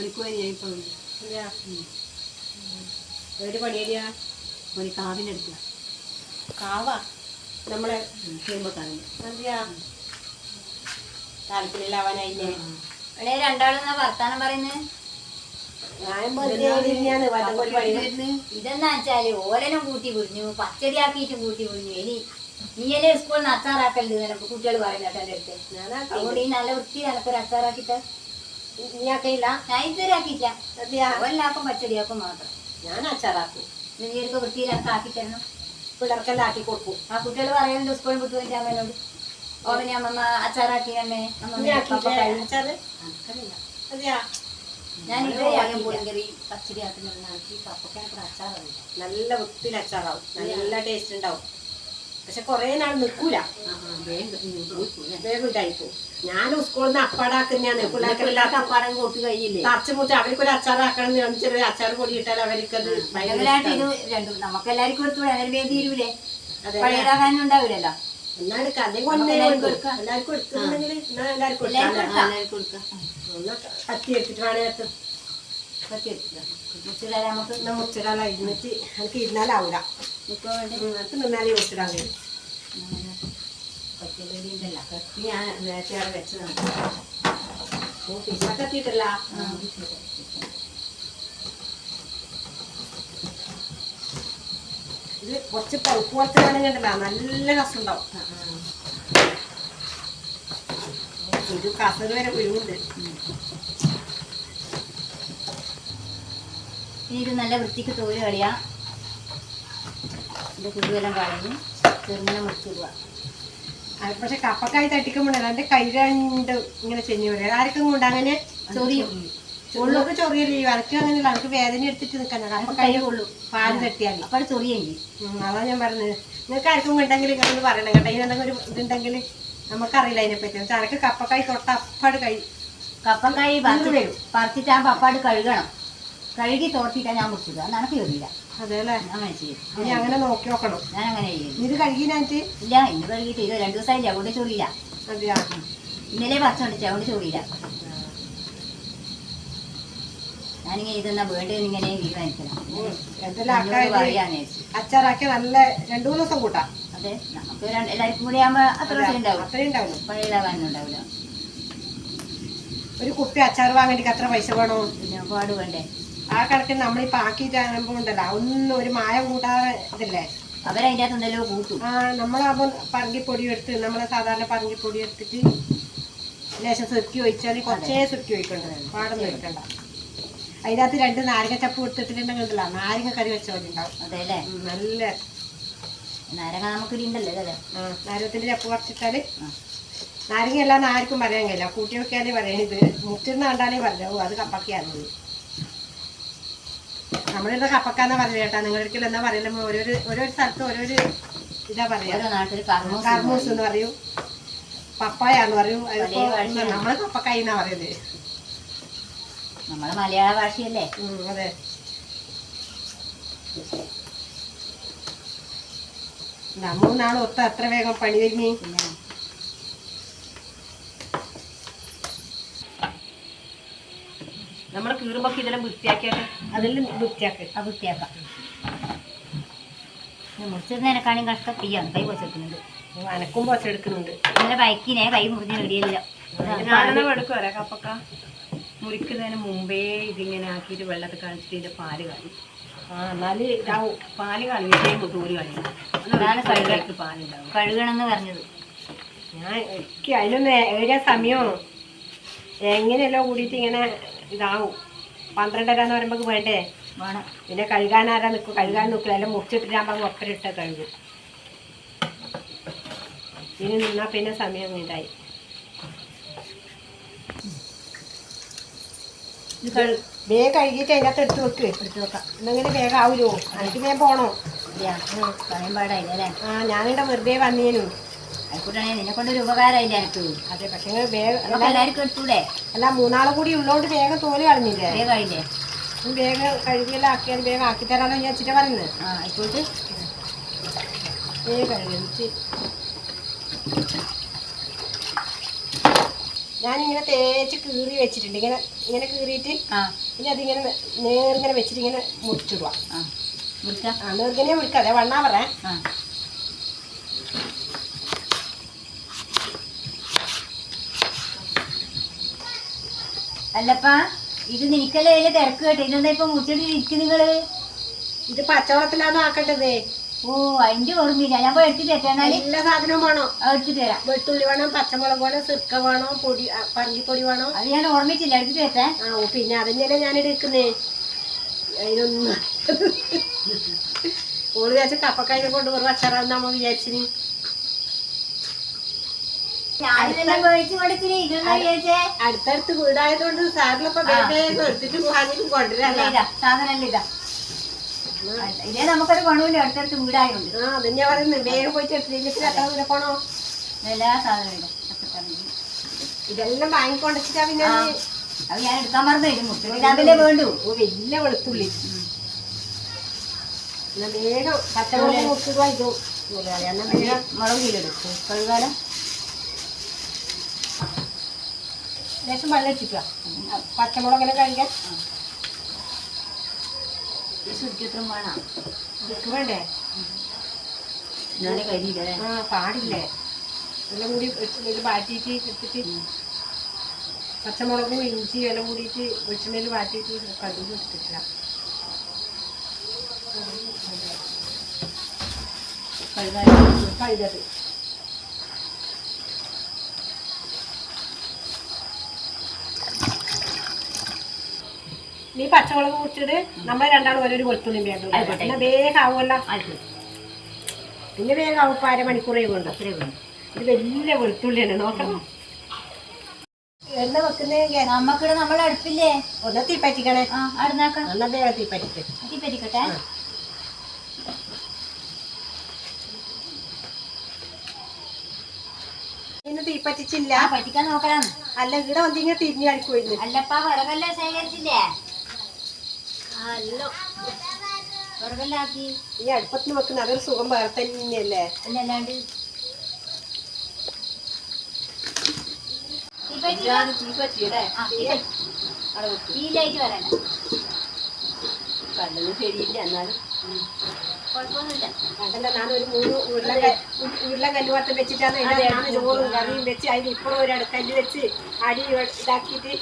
പണിക്ക് പോയി ഞാൻ ഇപ്പോൾ അതെയാ ഒരു പണിയടിയാ പണി കാവിന്റെ അടുത്ത് കാവാ നമ്മളെ അതെയാ താല്പര്യമില്ലാവാനായില്ലേ രണ്ടാളെന്നാ വർത്താനം പറയുന്നത് ഇതെന്നാ വെച്ചാൽ ഓലനും കൂട്ടി പിടിഞ്ഞു പച്ചടിയാക്കിയിട്ടും കൂട്ടി പൊരിഞ്ഞു ഇനി നീയല്ലേ സ്കൂളിൽ നിന്ന് അച്ചാറാക്കല്ലേ കുട്ടികൾ പറയുന്നത് എന്റെ അടുത്ത്. ഞാനാക്കി അതുകൊണ്ട് ഈ നല്ല വൃത്തി എനക്കൊരു അച്ചാറാക്കിട്ട് നീയാക്കയില്ല ഞാൻ ഇതുവരെ ആക്കിയില്ല എല്ലാവർക്കും പച്ചടിയാക്കും മാത്രം. ഞാൻ അച്ചാറാക്കും. നീ ഒരു വൃത്തിയിലൊക്കെ ആക്കി തരണം പിള്ളേർക്കെല്ലാം ആക്കി കൊടുക്കും. ആ കുട്ടികൾ പറയുന്നുണ്ട് സ്കൂളിൽ വിട്ടു എന്റെ അമ്മേനോട്. ഓമനെ അമ്മമ്മ അച്ചാറാക്കി അമ്മ. അച്ചാറ് എനിക്കറിയില്ല അതെയാ? ഞാൻ ഇവരെ ഇതുവരെ ആദ്യം ആക്കിയില്ല. പുളിങ്കറി പച്ചടി ആക്കുന്നതിനാക്കി കപ്പക്കാനൊക്കെ അച്ചാറാവില്ല നല്ല വൃത്തിയിൽ അച്ചാറാവും നല്ല ടേസ്റ്റ് ഉണ്ടാവും. പക്ഷെ കൊറേ നാൾ നിൽക്കൂല. വേഗം ഇതായിപ്പോ ഞാൻ സ്കൂളിൽ നിന്ന് അപ്പാടാക്കുന്നതാണ്. പിള്ളേർക്ക് പിള്ളേർക്ക് അപ്പാടം കൂട്ടി കഴിയില്ലേ തറച്ചു മുട്ടി അവർക്ക് ഒരു അച്ചാറാക്കണം എന്ന് ചെറിയ അച്ചാർ പൊടി ഇട്ടാൽ അവർക്കത് അത് ഭയങ്കരമായിട്ട് ഇത് ഇഷ്ടാണ്. രണ്ടും നമുക്ക് എല്ലാവർക്കും കൊടുത്തൂടെ അങ്ങനെ വേഗം തീരൂലേ? അതെ പഴയതാകാനും ഉണ്ടാവില്ലല്ലോ? എന്നാ എടുക്കാം അല്ലെങ്കിൽ കൊണ്ടേ എല്ലാവർക്കും കൊണ്ട്. കൊടുക്കാം. എല്ലാവർക്കും കത്തി എടുത്തിട്ട് വേണേ എടുത്ത് മുച്ചിടാ നമുക്ക് ഇരുന്നിട്ട് എനിക്ക് ഇരുന്നാലാവൂല. നിൽക്കാൻ വേണ്ടി അവിടെ വെച്ചതാണ് ഇത് കുറച്ച് പഴുപ്പ് പോലത്തെ നല്ല രസമുണ്ടാവും. ഒരു കസന് വരെ കുരുമുണ്ട് ഇത് നല്ല വൃത്തിക്ക് തോൽ കളിയാ. ഇത് കുരുവെല്ലാം കളഞ്ഞ് ചെറുങ്ങനെ മുറിച്ചിടുക. അത് പക്ഷെ കപ്പക്കായി തട്ടിക്കുമ്പോഴാണ് അതിന്റെ കൈ രണ്ട് ഇങ്ങനെ ചെഞ്ഞു വരും. ആർക്കും കൊണ്ട് അങ്ങനെ ചൊറിയും. ഉള്ളൊക്കെ ചൊറിയല്ലേ? എനിക്ക് അങ്ങനെയല്ല എനിക്ക് വേദന എടുത്തിട്ട് നിൽക്കാൻ കപ്പക്കായി കൊള്ളു. പാൽ തട്ടിയാൽ അപ്പോൾ ചൊറിയും അതാണ് ഞാൻ പറഞ്ഞത്. നിങ്ങൾക്ക് ആർക്കും ഉണ്ടെങ്കിൽ ഇങ്ങനെ പറയണം കേട്ടോ. ഇതിനെന്തെങ്കിലും ഒരു ഇതുണ്ടെങ്കിൽ നമുക്കറിയില്ല അതിനെപ്പറ്റി. പക്ഷെ ആർക്ക് കപ്പക്കായി തൊട്ട അപ്പാട് കൈ കപ്പക്കായി നീര് പറിച്ച് വരും. പറിച്ചിട്ടാകുമ്പോൾ അപ്പാട് കഴുകണം. കഴുകി തോർത്തിട്ടാ ഞാൻ മുറിച്ചിടുക. അത് എനിക്ക് അങ്ങനെ ചെയ്യും ഇനി അങ്ങനെ നോക്കി നോക്കണം. ഞാൻ അങ്ങനെ ചെയ്യും ഇത് കഴുകിനായിട്ട് ഇല്ല ഇന്ന് കഴുകിയിട്ട് ഇത് രണ്ടു അതെയാ? ഇന്നലെ അതുകൊണ്ട് ചൊറിയില്ല. ഞാനിങ്ങനെ ഇതെന്നാ വേണ്ടത് ഇങ്ങനെ തീരുമാനിക്കണം. അച്ചാറാക്കി നല്ല രണ്ടു മൂന്ന് ദിവസം കൂട്ടാം. അതെ നമുക്ക് എല്ലാവർക്കും കൂടി ആകുമ്പോ അത്ര ദിവസം ഉണ്ടാവും അത്രയും ഉണ്ടാവും പഴയതാകാനും ഉണ്ടാവില്ല. ഒരു കുപ്പി അച്ചാർ വാങ്ങേണ്ടിക്ക് അത്ര പൈസ വേണോ? പിന്നെ ഒരുപാട് വേണ്ടേ? ആ കണക്കിന് പാക്കിയിട്ട് ആക്കിയിട്ടാകുമ്പോ ഉണ്ടല്ലോ ഒന്നും ഒരു മായം കൂട്ടാതെ ഇതില്ലേ? അവരതിന്റെ അകത്ത് എന്തെല്ലോ കൂട്ടും. ആ നമ്മളാകുമ്പോൾ പറങ്കിപ്പൊടി എടുത്ത് നമ്മളെ സാധാരണ പറങ്കിപ്പൊടി എടുത്തിട്ട് ലേശം സുരുക്കി ഒഴിച്ചാൽ കുറച്ചേ സുരുക്കി ഒഴിക്കേണ്ടത് പാടൊന്നും ഒഴിക്കണ്ട. അതിനകത്ത് രണ്ട് നാരങ്ങ ചപ്പ് ഉണ്ടല്ലോ നാരങ്ങ കറി വെച്ച പോലെ ഉണ്ടാവും. നല്ല നാരങ്ങ നമുക്ക് ഉണ്ടല്ലോ അല്ലേ? ആ നാരകത്തിന്റെ ചപ്പ് കുറച്ചിട്ടാൽ ആ. നാരങ്ങ എല്ലാം ആർക്കും പറയാൻ കഴിയില്ല. കൂട്ടി വെക്കാനേ പറയണിത്. മുറ്റിന്ന് കണ്ടാലേ പറഞ്ഞു അത് കപ്പക്കാന്ന് നമ്മളിവിടെ കപ്പക്കാന്നാ പറയുന്നത് കേട്ടാ. നിങ്ങളുടെ എന്താ ഓരോ ഓരോരു ഓരോ സ്ഥലത്ത് ഓരോരു ഇതാ പറയാ. നാട്ടിൽ കർമ്മൂസ് കർമൂസ് എന്ന് പറയും. പപ്പായ എന്ന് പറയും. നമ്മൾ കപ്പക്കായി എന്നാ പറയുന്നത് നമ്മളെ മലയാള ഭാഷയല്ലേ? അതെ. മൂന്നാളും ഒത്ത അത്ര വേഗം പണി കഴിഞ്ഞ്? നമ്മൾ കീറുമ്പോ ഇതെല്ലാം വൃത്തിയാക്കിയാട്ടെ അതെല്ലാം വൃത്തിയാക്കി. ആ വൃത്തിയാക്കാം. മുറിച്ചിരുന്നതിനെക്കാളും കഷ്ടം. ചെയ്യാം കൈ പൊച്ചെടുക്കുന്നുണ്ട്. അനക്കും പോച്ചെടുക്കുന്നുണ്ട്. ഇന്നലെ ബൈക്കിനെ കൈ മുറിഞ്ഞ ഇടിയല്ല കപ്പക്ക. മുറിക്കുന്നതിന് മുമ്പേ ഇതിങ്ങനെ ആക്കിയിട്ട് വെള്ളത്തിൽ കളിച്ചിട്ട് ഇതിന്റെ പാൽ കാണും ആ എന്നാൽ പാൽ കാണിച്ചേ തോൽ കഴുകൽ. കഴുകി പാലുണ്ടാവും. കഴുകണമെന്ന് പറഞ്ഞത്. ഞാൻ എനിക്ക് അതിനൊന്ന് ഏഴാ സമയമോ എങ്ങനെയല്ലോ കൂടിയിട്ട് ഇങ്ങനെ ഇതാവും. പന്ത്രണ്ടര എന്ന് പറയുമ്പോൾ വേണ്ടേ? വേണം. പിന്നെ കഴുകാൻ ആരാ നിൽക്കും കഴുകാൻ നിൽക്കില്ല എല്ലാം മുറിച്ചിട്ടിട്ടാകുമ്പോൾ ഒപ്പരിട്ട കഴുകും. ഇനി നിന്നാൽ പിന്നെ സമയം ഇതായി. വേഗം കഴുകിയിട്ട് അതിനകത്ത് എടുത്ത് വെക്ക്. എടുത്ത് വെക്കാം. എന്നെങ്കിലും വേഗം ആവുമല്ലോ എനിക്ക് ഞാൻ പോണോ. പറയാൻ പാടായില്ല ആ ഞാനിവിടെ വെറുതെ വന്നേനു. നിന്നെ ഉപകാരമില്ല എനിക്ക് അതെ പക്ഷേ നിങ്ങൾ വേഗം നമുക്ക് എല്ലാവർക്കും എടുത്തൂടെ അല്ല മൂന്നാളും കൂടി ഉള്ളതുകൊണ്ട് വേഗം തോൽ കളഞ്ഞില്ലേ? വേഗം ആയില്ലേ ഇനി വേഗം കഴുകിയെല്ലാം ആക്കിയാൽ വേഗം ആക്കി തരാമെന്ന് വിചാരിച്ചിട്ട് പറയുന്നത് ആ ആയിക്കോട്ടെ. വേഗം കഴുകിച്ച് ഞാനിങ്ങനെ തേച്ച് കീറി വെച്ചിട്ടുണ്ട്. ഇങ്ങനെ ഇങ്ങനെ കീറിയിട്ട് ഇനി അതിങ്ങനെ നേർങ്ങനെ വെച്ചിട്ട് ഇങ്ങനെ മുറിച്ചിടുക ആ മുറിക്കാതെ ആ നേർഗനെ വിളിക്കാതെ വണ്ണാ പറേ അല്ലപ്പാ ഇത് നിനക്കല്ലേ അതിന് തിരക്ക് കേട്ടോ? ഇതെന്താ ഇപ്പൊ മുറിച്ചിട്ട് ഇരിക്കും നിങ്ങൾ? ഇത് പച്ചവളത്തിലാന്ന് ആക്കേണ്ടത്. ഓ അതിന്റെ ഓർമ്മയില്ല. ഞാൻ പോയി എടുത്തിട്ട് എത്താനാല് എല്ലാ സാധനവും വേണോ? എടുത്തിട്ട് തരാം. വെളുത്തുള്ളി വേണം പച്ചമുളക് വേണം സിർക്ക വേണോ പൊടി പറഞ്ഞിപ്പൊടി പറങ്കിപ്പൊടി വേണം? അത് ഞാൻ ഓർമ്മിച്ചില്ല. എടുത്തിട്ട് എത്താൻ ആ ഓ, പിന്നെ അതന്നെയല്ലേ ഞാൻ എടുക്കുന്നേ? അതിനൊന്നും ഓൾ വിചാരിച്ച കപ്പക്കായ കൊണ്ട് ഒരു അച്ചാറാന്ന് നമ്മ വിചാരിച്ചിന് ഞാനിതെല്ലാം മേടിച്ചു കൊടുത്തിനി ഇതെന്താ വിചാരിച്ചേ അടുത്തടുത്ത് വീടായതുകൊണ്ട് വേഗം എടുത്തിട്ട് കൊണ്ടുവരാല്ല ഇതാ സാധനം ഇതാ. ഇതേ നമുക്കൊരു പണമില്ല അടുത്തടുത്ത് വീടായോണ്ട് ആ അതന്നെയാ പറയുന്നത് വേഗം പോയിട്ട് എത്ര പോണോ? എല്ലാ സാധനവും ഇതാ. ഇതെല്ലാം വാങ്ങിക്കൊണ്ടിട്ടാ പിന്നെ. അത് ഞാൻ എടുക്കാൻ മറന്നു വേണ്ടു. ഓ, വലിയ വെളുത്തുള്ളി. വേഗം പച്ചമുളക്. മുറിച്ചിടുക ഇത്. മുളക് കിലെടുക്കും കഴുകാലം ലേശം വെള്ളം ഇട്ടിട്ടുക പച്ചമുളകെല്ലാം കഴിക്കാൻ ഈ ശുദ്ധിത്രം വേണം? ഇതൊക്കെ വേണ്ടേ? കരിയില്ലേ ആ പാടില്ലേ? എല്ലാം കൂടി വെളിച്ചെണ്ണയിൽ എടുത്തിട്ട് പച്ചമുളകും ഇഞ്ചി എല്ലാം കൂടിയിട്ട് വെളിച്ചെണ്ണയിൽ മാറ്റിയിട്ട് കടുക് എടുത്തിട്ടില്ല. കഴുകാലം കഴുകത് നീ പച്ചമുളക് മുറിച്ചിട്ട് നമ്മൾ രണ്ടാളും ഓരോരു വെളുത്തുള്ളി വേണ്ട പിന്നെ വേഗം ആവുമല്ലോ പിന്നെ വേഗം ആവും അര അരമണിക്കൂറേ കൊണ്ട് ഇത് വലിയ വെളുത്തുള്ളിയാണ് നോക്കണം. എണ്ണ വെക്കുന്നേ നമുക്കിവിടെ നമ്മളെ അടുപ്പില്ലേ? ഒന്ന് തീപ്പറ്റിക്കണേ. എന്നാ വേഗം തീപ്പറ്റിക്ക്. പറ്റിക്കട്ടെ ഇന്ന് തീപ്പറ്റിച്ചില്ല. ആ പറ്റിക്കാൻ നോക്കണം. അല്ല ഇവിടെ വന്നിങ്ങനെ തിരിഞ്ഞു കളിക്കുമായിരുന്നു അല്ലപ്പാ വിറകല്ലേ ശേഖരിച്ചില്ലേ? വിറകല്ലാക്കി ഈ അടുപ്പത്തിന് വെക്കുന്ന അതൊരു സുഖം വേറെ തന്നെയല്ലേ? അല്ലാണ്ട് തീയിലായിട്ട് വരാന കണ്ടത് ശരിയില്ല എന്നാലും. കുഴപ്പമൊന്നുമില്ല. അതല്ല ഞാനൊരു മൂന്ന് ഉരുള ഉരുളൻ കല്ലുവട്ടം വെച്ചിട്ടാണ് ഞാൻ ചോറും കറിയും വെച്ച് അതിന് ഇപ്പുറം ഒരു അടുക്കല്ല് വെച്ച് അടി ഇതാക്കിയിട്ട്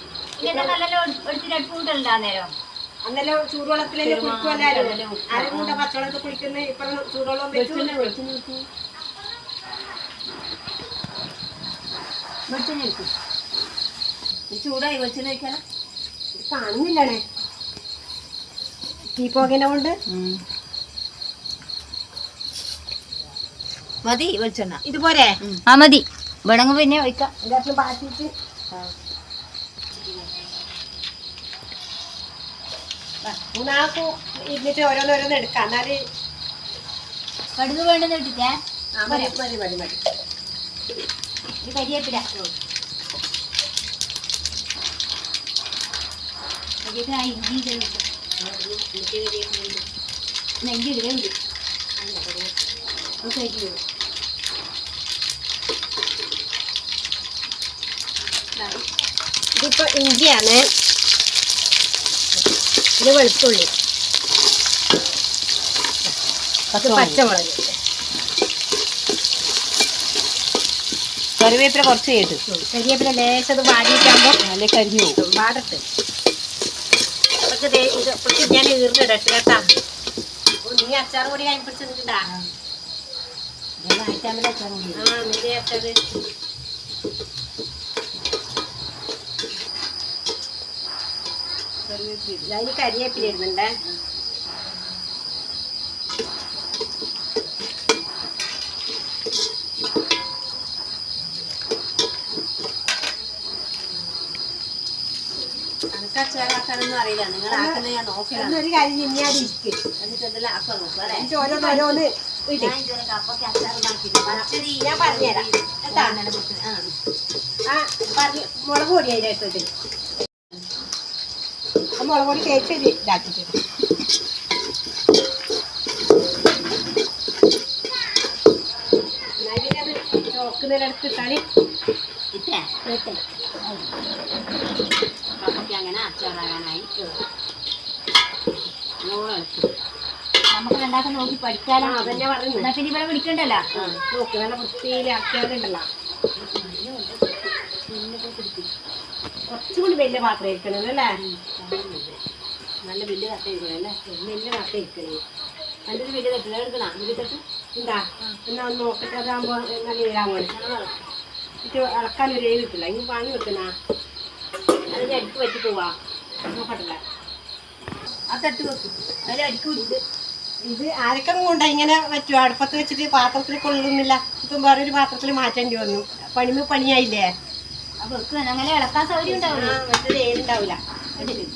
ഇങ്ങനെ നല്ല ഒരു അടുപ്പ് കൂട്ടലുണ്ടാ നേരം അന്നെല്ലാം ചൂടുവെള്ളത്തിലല്ലേ കുളിക്കുമല്ലാരും ആരും കൂടെ പച്ചവെള്ളത്തിൽ കുളിക്കുന്ന ഇപ്പം ചൂടുവെള്ളം വെച്ചു ചൂടായി വെച്ച് കാണുന്നില്ലണേ തീ പോകേനെ കൊണ്ട്. മതി വെളിച്ചെണ്ണ. ഇതുപോലെ. ആ മതി. വേണമെങ്കിൽ പിന്നെ വയ്ക്കാം ഇതിനകത്ത് മൂന്നാൾക്കും ഇരുന്നിട്ട് ഓരോന്നോരോന്ന് എടുക്കാം. എന്നാൽ കടുക് വേണ്ടെന്ന് ഇട്ടിട്ടേ ആ, മതി മതി മതി മതി. ഇത് കരിയേപ്പില. കരിയേപ്പില ആ ഇഞ്ചി ഇത് ഇട്ടു. എന്നാ ഇഞ്ചി ഇടുക ഇഞ്ചി. ഒക്കെ ഇഞ്ചി ഇടും ഇതിപ്പോ ഇഞ്ചിയാണ്. ഇത് വെളുത്തുള്ളി. ഇത് പച്ചമുളക്. കറിവേപ്പില കുറച്ച് ചെയ്ത് കരിവേപ്പില ലേശത് വാടിയിട്ടാകുമ്പോൾ നല്ല കരിഞ്ഞു പോകും കുറച്ച് ഞാൻ ഈർന്നിടട്ടെ കേട്ടാ. നീ അച്ചാർ കൂടി കൈ പിടിച്ചിട്ടുണ്ടാ? ആ. നിന്റെ വെച്ചാൽ അച്ചാറ് അതിന് കരിയേപ്പില ഇടുന്നുണ്ടേ അച്ചാറാക്കാനൊന്നും അറിയില്ല. നിങ്ങൾ ആക്കുന്നത് ഞാൻ നോക്കിയാണ് ഒരു കാര്യം നിന്നാടി ഇരിക്കും. എന്നിട്ട് എന്തെല്ലാം ആക്കാൻ നോക്കുക അല്ലേ? ഞാൻ ഞാൻ പറഞ്ഞുതരാം. പറഞ്ഞ് മുളക് പൊടി ആ മുളക് പൊടി തേച്ച് ഇത് ഇതാക്കിയിട്ട് എന്നാ പിന്നെ അത് ചോക്കുന്നതിനടുത്ത് ഇട്ടാൽ ഇട്ടേ വെക്കണം കപ്പയ്ക്ക് അങ്ങനെ അച്ചാറാകാനായി. നമുക്ക് രണ്ടാക്കം നോക്കി പഠിക്കാലോ. അതന്നെ പറഞ്ഞു എന്നാ പിന്നെ ഇവിടെ വിളിക്കണ്ടല്ലോ? നോക്ക് നല്ല വൃത്തിയിലാക്കിയാലുണ്ടല്ലോ കുറച്ചും കൂടി വലിയ പാത്രം ഇരിക്കണം അല്ലേ? നല്ല വലിയ തട്ട ഇരിക്കണം അല്ലേ? വലിയ തട്ട ഇരിക്കണേ നല്ലൊരു വലിയ തട്ടില്ല എടുക്കണം. വലിയ തട്ട് എന്താ എന്നാ ഒന്ന് നോക്കട്ടെ. അതാകുമ്പോൾ നല്ല ഈരാങ്ങോട് ഇത് ഇളക്കാൻ ഒരു ഏഴ് കിട്ടില്ല. ഇനി വാങ്ങി വെക്കുന്ന അതിന്റെ അടുക്ക് പറ്റി പോവാ. നോക്കട്ടില്ല ആ തട്ട് വെക്കും. അതിൽ അടിക്കൂടി ഇത് ആരൊക്കെ കൊണ്ട ഇങ്ങനെ പറ്റുമോ അടുപ്പത്ത് വെച്ചിട്ട് പാത്രത്തിൽ കൊള്ളുന്നില്ല. ഇപ്പം വേറൊരു പാത്രത്തിൽ മാറ്റേണ്ടി വന്നു. പണിമ പണിയായില്ലേ? അപ്പൊ അങ്ങനെ ഇളക്കാൻ സൗകര്യം ഉണ്ടാവില്ല? മറ്റൊരു മറ്റേത് ഏഴുണ്ടാവില്ല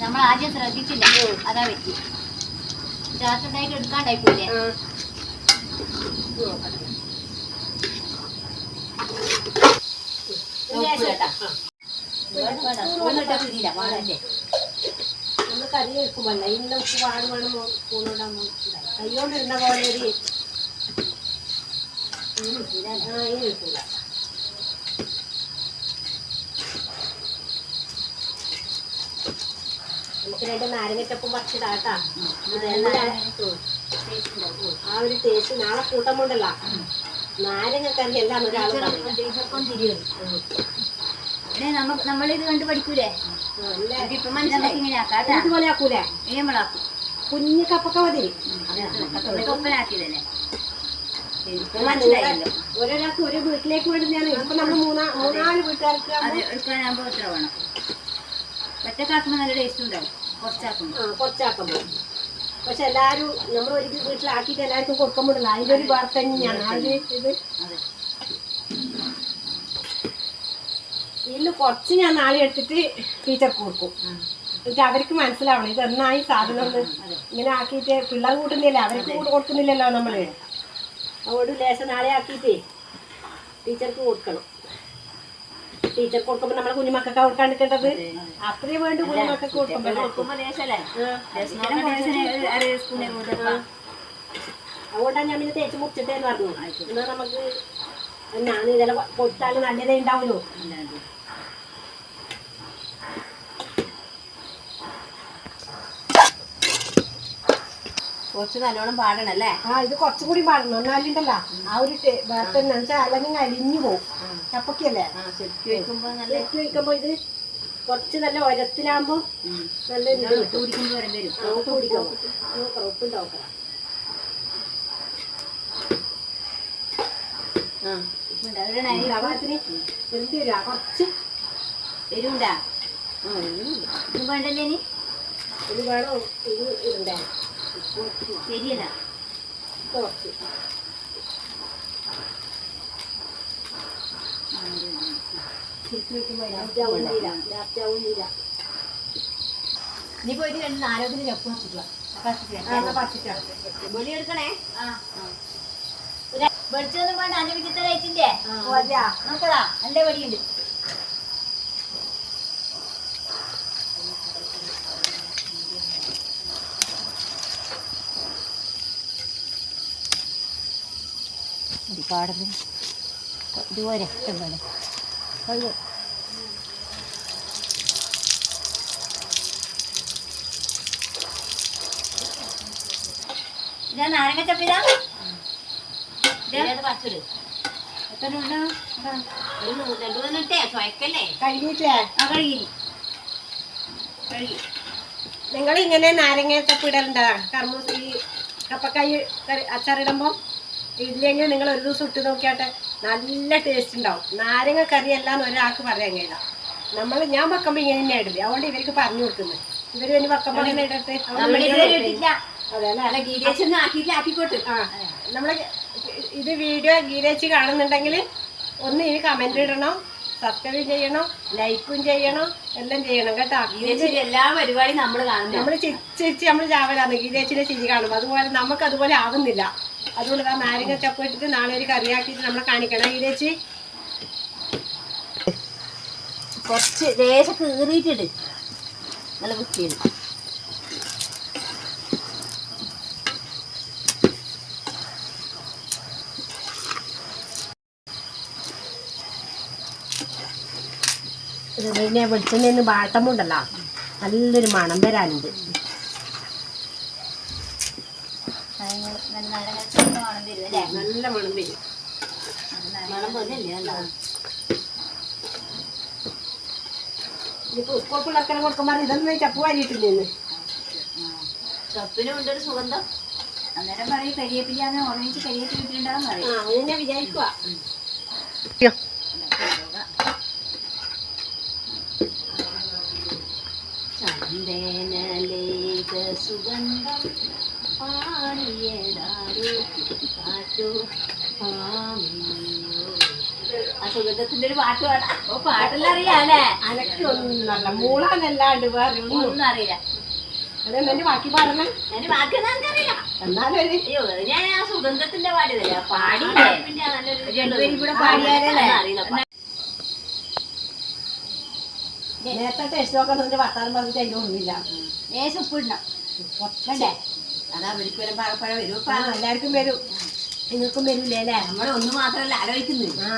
നമ്മൾ ആദ്യം ശ്രദ്ധിച്ചില്ല? അതാ പറ്റി. ജാസ്റ്റായിട്ട് എടുക്കാണ്ടായിപ്പോലെ നമ്മൾ കറി വെക്കുമല്ല ഇന്ന ഉപ്പ് പാട് വേണം പൂണോണ്ടാൻ കൈകൊണ്ടിരുന്ന പോലെ ഒരു വെക്കൂല നമുക്ക് രണ്ട് നാരങ്ങച്ചപ്പും പറിച്ചിടാട്ടാ ആ ഒരു ടേസ്റ്റ് നാളെ കൂട്ടമുണ്ടല്ലോ. നാരങ്ങ കറി എല്ലാം നമുക്ക് നമ്മളിത് കണ്ട് പഠിക്കൂലേ? ഇതുപോലെ ആക്കൂലേ? കുഞ്ഞു കപ്പൊക്കെ മതി ഒപ്പനാക്കിയതല്ലേ? നിങ്ങളെ ഒരാൾക്ക് ഒരു വീട്ടിലേക്ക് വേണ്ടുന്നതാണ് ഇപ്പൊ നമ്മൾ മൂന്നാ മൂന്നാൽ വീട്ടുകാർക്ക് അത് എടുക്കാനാകുമ്പോൾ എത്ര വേണം? ഒറ്റക്കാക്കുമ്പോൾ നല്ല ടേസ്റ്റ് ഉണ്ടാവും. കുറച്ചാക്കുമ്പോ. ആ, കുറച്ചാക്കുമ്പോൾ പക്ഷെ എല്ലാരും നമ്മൾ ഒരു വീട്ടിലാക്കിയിട്ട് എല്ലാവർക്കും കൊടുക്കുമ്പോഴല്ല അതിന്റെ ഒരു വേറെ തന്നെയാണ്. അത് ഇത്. ഇതിൽ കുറച്ച് ഞാൻ നാളെ എടുത്തിട്ട് ടീച്ചർക്ക് കൊടുക്കും. എന്നിട്ട് അവർക്ക് മനസ്സിലാവണം. ഇത് എന്നായി സാധനം ഇങ്ങനെ ആക്കിയിട്ട് പിള്ളേർ കൂട്ടുന്നില്ല? അവർക്ക് കൂടെ കൊടുക്കുന്നില്ലല്ലോ നമ്മൾ. അതുകൊണ്ട് ലേശം നാളെ ആക്കിയിട്ടേ ടീച്ചർക്ക് കൊടുക്കണം. ടീച്ചർക്ക് കൊടുക്കുമ്പോൾ നമ്മളെ കുഞ്ഞുമക്കൊക്കെ കൊടുക്കാണ്ടിരിക്കേണ്ടത് അത്രയും വേണ്ടി കുഞ്ഞുമക്കൊക്കെ കൊടുക്കുമ്പോൾ അതുകൊണ്ടാണ് ഞാൻ പിന്നെ തേച്ച് മുറിച്ചിട്ടേന്ന് പറഞ്ഞു. എന്നാൽ നമുക്ക് ഞാൻ ഇതെല്ലാം കൊടുത്താലും നല്ലതേ ഉണ്ടാവുമല്ലോ. കുറച്ച് നല്ലോണം പാടണം അല്ലേ ആ ഇത് കുറച്ചും കൂടി പാടണം. എന്നാലുണ്ടല്ലോ ആ ഒരു വെച്ചാൽ അല്ലെങ്കിൽ അലിഞ്ഞു പോകും ചപ്പക്കല്ലേ ശരിക്കും ഇത് കുറച്ച് നല്ല ഒരത്തിലാകുമ്പോ നല്ല ഇത് കിട്ടും. കുടിക്കുമ്പോൾ വരും. കുറച്ച് വേണ്ടല്ലേ ഇനി? ഇത് വേണോ ഇത് ഇടണ്ടേ? ശരിയല്ല. കുറച്ച് നീ പോയിട്ട് രണ്ട് നാലോത്തിന് ചെപ്പ് വെളി എടുക്കണേ? വെളിച്ചൊന്നും വേണ്ട അന്റെ വീട്ടിൽ റേറ്റിന്റെ നോക്കടാ നല്ല വെടിയുണ്ട്. പാടുന്നു ഇതുപോലെ ഇഷ്ടംപോലെ ഇതാ നാരങ്ങ ചപ്പിതാ പച്ചട് എത്ര ഒരു രണ്ടു മൂന്ന് ഇട്ടേ ചുവക്കല്ലേ? കഴിഞ്ഞിട്ടില്ലേ? ആ കഴുകി കഴുകി നിങ്ങൾ ഇങ്ങനെ നാരങ്ങ തപ്പിടലുണ്ടാ കർമ്മൂസ് ഈ കപ്പക്കായി അച്ചാറിടുമ്പോൾ ഇല്ലെങ്കിൽ നിങ്ങൾ ഒരു ദിവസം ഇട്ട് നോക്കിയാട്ടെ നല്ല ടേസ്റ്റ് ഉണ്ടാവും. നാരങ്ങ കറി എല്ലാം ഒരാൾക്ക് പറയാൻ കഴിയില്ല. നമ്മൾ ഞാൻ വെക്കുമ്പോൾ ഇങ്ങനെ തന്നെ ഇടില്ല അതുകൊണ്ട് ഇവർക്ക് പറഞ്ഞു കൊടുക്കുന്നത്. ഇവർ തന്നെ വെക്കുമ്പോൾ ഇങ്ങനെ ഇടട്ടെ? അതെ അല്ലേ? ആ നമ്മളെ ഇത് വീഡിയോ ഗീരേച്ച് കാണുന്നുണ്ടെങ്കിൽ ഒന്ന് ഇനി കമന്റ് ഇടണം സബ്സ്ക്രൈബ് ചെയ്യണം ലൈക്കും ചെയ്യണം എല്ലാം ചെയ്യണം കേട്ടോ. എല്ലാ പരിപാടിയും നമ്മൾ കാണുന്നു നമ്മൾ ചിരിച്ച് നമ്മൾ ചാവലാണ്. ഗീരേച്ചിനെ ചിരി കാണും അതുപോലെ നമുക്ക് അതുപോലെ ആവുന്നില്ല. അതുകൊണ്ട് ആ നാരങ്ങ ചപ്പ് ഇട്ടിട്ട് നാളെ ഒരു കറിയാക്കിയിട്ട് നമ്മളെ കാണിക്കണം. ഈ ചേച്ചി? കുറച്ച് ദേശം കീറിയിട്ടിട്. നല്ല വൃത്തിയിൽ ഇതിനെ വെളിച്ചെണ്ണ ഉണ്ടല്ലോ. നല്ലൊരു മണം വരാനുണ്ട്. നല്ല മണം വരും. നല്ല മണം വരും മണം പോലെ ഇപ്പൊ സ്കൂൾ പിള്ളേർക്കെല്ലാം കൊടുക്കുമ്പോൾ ഇതൊന്നും ചപ്പ് വാരിയിട്ടില്ലേന്ന് ചപ്പിനും ഉണ്ടൊരു സുഗന്ധം. അന്നേരം പറയും കരിയേപ്പില്ലാന്ന് ഓർമ്മിച്ച് കരിയേപ്പിൽ ഇട്ടിട്ടുണ്ടാവും ആ പറയും. അങ്ങനെ വിചാരിക്കുക ചന്ദനലേഖ സുഗന്ധം. പാടിയതാരോ? പാട്ടു. ആ സുഗന്ധത്തിന്റെ ഒരു പാട്ട് പാടാ. ഓ പാട്ടെല്ലാം അറിയാല്ലേ? അനക്ക് ഒന്നല്ല മൂളാനല്ലാണ്ട് വേറെ ഒന്നും അറിയില്ല. അതെന്നെ ബാക്കി പാടണേ. എന്റെ ബാക്കി എനിക്കറിയില്ല. എന്നാലും ഒരു അയ്യോ ഞാൻ ആ സുഗന്ധത്തിന്റെ പാടിയതല്ലേ? പാടിയില്ലേ? രണ്ടുപേരും കൂടെ പാടിയാലല്ലേ അറിയില്ല. നേരത്തെ ടേസ്റ്റ് നോക്കാൻ വർത്താനം പറഞ്ഞിട്ട് അതിന്റെ ഒന്നുമില്ല. ലേശം ഉപ്പിടണം വേണ്ടേ അതാ അവർക്ക് വരും പാകപ്പഴം വരും എല്ലാവർക്കും വരും. നിങ്ങൾക്കും വരില്ലേ അല്ലേ? നമ്മൾ ഒന്ന് മാത്രമല്ല ആലോചിക്കുന്നത് ആ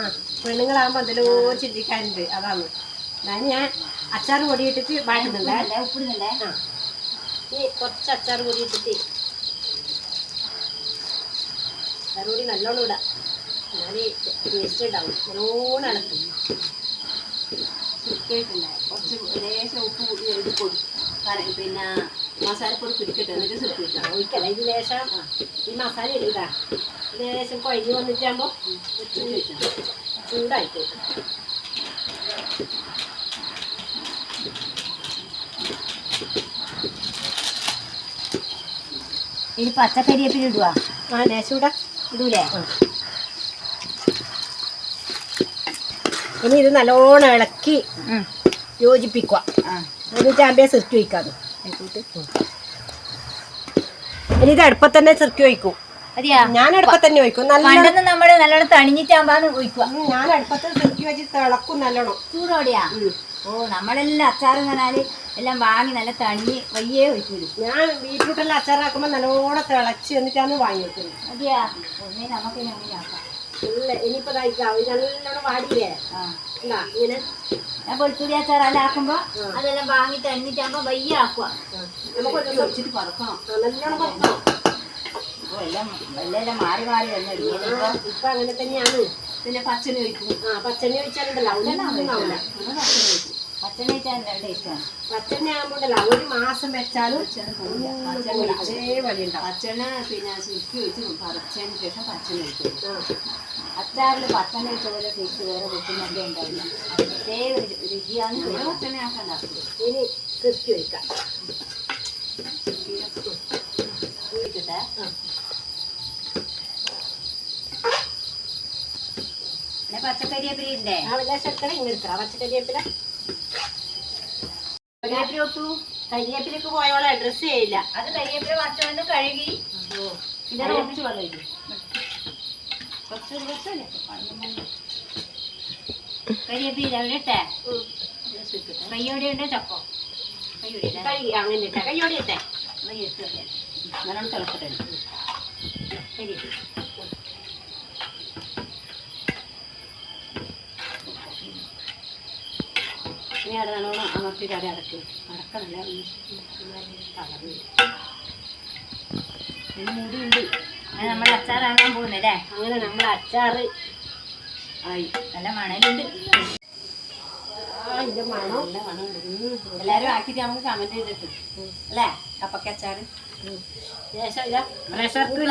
പെണ്ണുങ്ങളാകുമ്പോൾ എന്തെല്ലോ ചിന്തിക്കാനുണ്ട്. അതാണ്. ഞാൻ ഞാൻ അച്ചാർ പൊടി ഇട്ടിട്ട് ഉപ്പിടണ്ടേ ഉപ്പിടുന്നുണ്ടേ ഈ കുറച്ച് അച്ചാർ പൊടി ഇട്ടിട്ട് അച്ചാർ പൊടി നല്ലോണം ഇടാം. എന്നാലേ ടേസ്റ്റ് ഉണ്ടാവും. നല്ലോണം സുർക്കയിട്ടുണ്ടായി കുറച്ച് ലേശം ഉപ്പ് പൊടി പിന്നെ മസാലപ്പൊടി പിടിക്കട്ടെ? എന്നിട്ട് സുർക്കിട്ടു ഒഴിക്കണം ഇത് ലേശം ഈ മസാല ഇടുക. ലേശം കൊഴിഞ്ഞ് വന്നിട്ടാകുമ്പോൾ ചൂടായിട്ട് ഇനി പച്ചക്കരിയേപ്പിൽ ഇടുക. ആ ലേശം ഇടാം ഇടൂലേ? ഇനി ഇത് നല്ലോണം ഇളക്കി യോജിപ്പിക്കുക. എന്നിട്ട് ആകുമ്പോൾ സിർക്കി വയ്ക്കാതെ ഇനി ഇത് അടുപ്പത്ത് തന്നെ സിർക്കി വയ്ക്കും ഞാൻ അടുപ്പത്ത് തന്നെ വയ്ക്കും നല്ല നമ്മൾ നമ്മൾ നല്ലോണം തണിഞ്ഞിട്ടാകുമ്പാന്ന് ഒഴിക്കുക. ഞാൻ അടുപ്പത്ത് ചെറുക്കി വെച്ച് തിളക്കും നല്ലോണം. ചൂടോടെയാ? ഓ നമ്മളെല്ലാം അച്ചാറ് പറഞ്ഞാൽ എല്ലാം വാങ്ങി നല്ല തണിഞ്ഞ് വയ്യേ ഒഴിക്കൂലു. ഞാൻ ബീറ്റ്റൂട്ടെല്ലാം അച്ചാറാക്കുമ്പോ നല്ലോണം തിളച്ച് എന്നിട്ടാണ് വാങ്ങി വെക്കുന്നത്. അതെയാ? നമുക്ക് ഇനി അങ്ങനെ ആക്കാം. ഇല്ല ഇത് നല്ലോണം വാടിയില്ലേ? ആ. ഇങ്ങനെ. ഞാൻ വെളുത്തുള്ളി അച്ചാറെല്ലാം ആക്കുമ്പോ? അതെല്ലാം വാങ്ങി തണിഞ്ഞിട്ടാകുമ്പോ വയ്യ ആക്കുക ഒഴിച്ചിട്ട് പറക്കണം. എല്ലാം എല്ലാം മാറി മാറി വന്നിടും ഇപ്പൊ. അങ്ങനെ തന്നെയാണ്. പിന്നെ പച്ചന് ഒഴിക്കും. ആ പച്ചെണ്ണ ഒഴിച്ചാലുണ്ടല്ലോ ആവില്ല പച്ചനെ വെച്ചാൽ ടേസ്റ്റാണ് പച്ചെണ്ണ ആകുമ്പോണ്ടല്ലോ ഒരു മാസം വെച്ചാലും അതേ വലി ഉണ്ടാവും പച്ചന് പിന്നെ സുർക്കി ഒഴിച്ച് പറച്ചതിന് ശേഷം പച്ചന ഒഴിക്കും. ആ. അച്ചാറിൽ വെച്ച പോലെ ടേസ്റ്റ് വേറെ വെക്കുന്നതേ ഉണ്ടാവില്ല അത് പ്രത്യേക രുചിയാണ്. പിന്നെ പച്ചനെ ആക്കണ്ട ഇനി കൃഷി വയ്ക്കാം ഇട്ടിട്ടെ പിന്നെ ശർക്കര ഇങ്ങനെ എടുക്കാം ഒത്തു പോയോളെ ഡ്രസ്സ് ചെയ്യില്ല. അത് കരിയേപ്പില പച്ചവെന്ന് കഴുകി. പിന്നെ വെള്ളം ഒഴിക്കും. കുറച്ച് കുറച്ചല്ലേ കരിയേപ്പില അവിടെ ഇട്ടേ കയ്യോടെ ഉണ്ട് ചപ്പോ? കഴുകി അങ്ങനെ ഇട്ട കയ്യോടെ ഇട്ടെ എന്നാ എടുത്ത് നല്ലോണം തിളക്കട്ടെ ഇനി അവിടെ നല്ലോണം അമർത്തിയിട്ട് അവിടെ അടക്കും അടക്കണല്ല കളറ് ഇത് മൂടിയുണ്ട് അങ്ങനെ നമ്മൾ അച്ചാറാക്കാൻ പോകുന്നല്ലേ? അങ്ങനെ നമ്മൾ അച്ചാറ് ആയി. നല്ല മണലുണ്ട്. ആ ഇതിന്റെ മണം. നല്ല മണമുണ്ട് എല്ലാവരും ആക്കിയിട്ട് നമുക്ക് കമന്റ് ചെയ്തിട്ട്. അല്ലേ? കപ്പക്കച്ചാറ്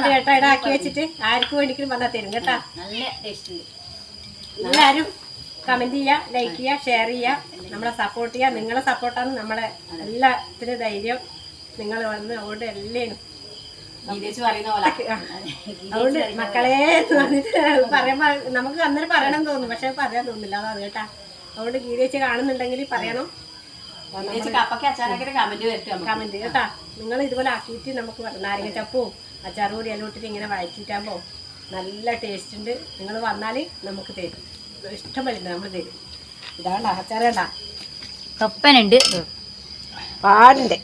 ചേട്ടാ ഇടാക്കി വെച്ചിട്ട് ആർക്കും വേണ്ടിക്കും വന്നാൽ തരും കേട്ടാ. നല്ല ടേസ്റ്റ് ഉണ്ട്. എല്ലാവരും കമന്റ് ചെയ്യുക ലൈക്ക് ചെയ്യുക ഷെയർ ചെയ്യുക നമ്മളെ സപ്പോർട്ട് ചെയ്യുക നിങ്ങളെ സപ്പോർട്ടാണ് നമ്മളെ എല്ലാത്തിനും ധൈര്യം. നിങ്ങൾ വന്ന് അതുകൊണ്ട് എല്ലാം അതുകൊണ്ട് മക്കളെ പറയുമ്പോ നമുക്ക് അന്നേരം പറയണം തോന്നും പക്ഷെ പറയാൻ തോന്നില്ല. അതാണ് കേട്ടാ. അതുകൊണ്ട് ഗീതേച്ചി കാണുന്നുണ്ടെങ്കിൽ പറയണം. കമന്റ് കേട്ടാ. നിങ്ങൾ ഇതുപോലെ ആക്കിയിട്ട് നമുക്ക് നാരങ്ങ ചപ്പും അച്ചാറും കൂടി എല്ലാം ഇട്ടിട്ട് ഇങ്ങനെ വഴച്ചിട്ടാകുമ്പോ നല്ല ടേസ്റ്റ് ഉണ്ട്. നിങ്ങൾ വന്നാൽ നമുക്ക് തരും. ഇഷ്ടം ഇഷ്ടപ്പെടില്ല നമ്മൾ തരും. ഇതാണ്ടാ അച്ചാറേണ്ടാ തൊപ്പനുണ്ട്. പാടുണ്ട്.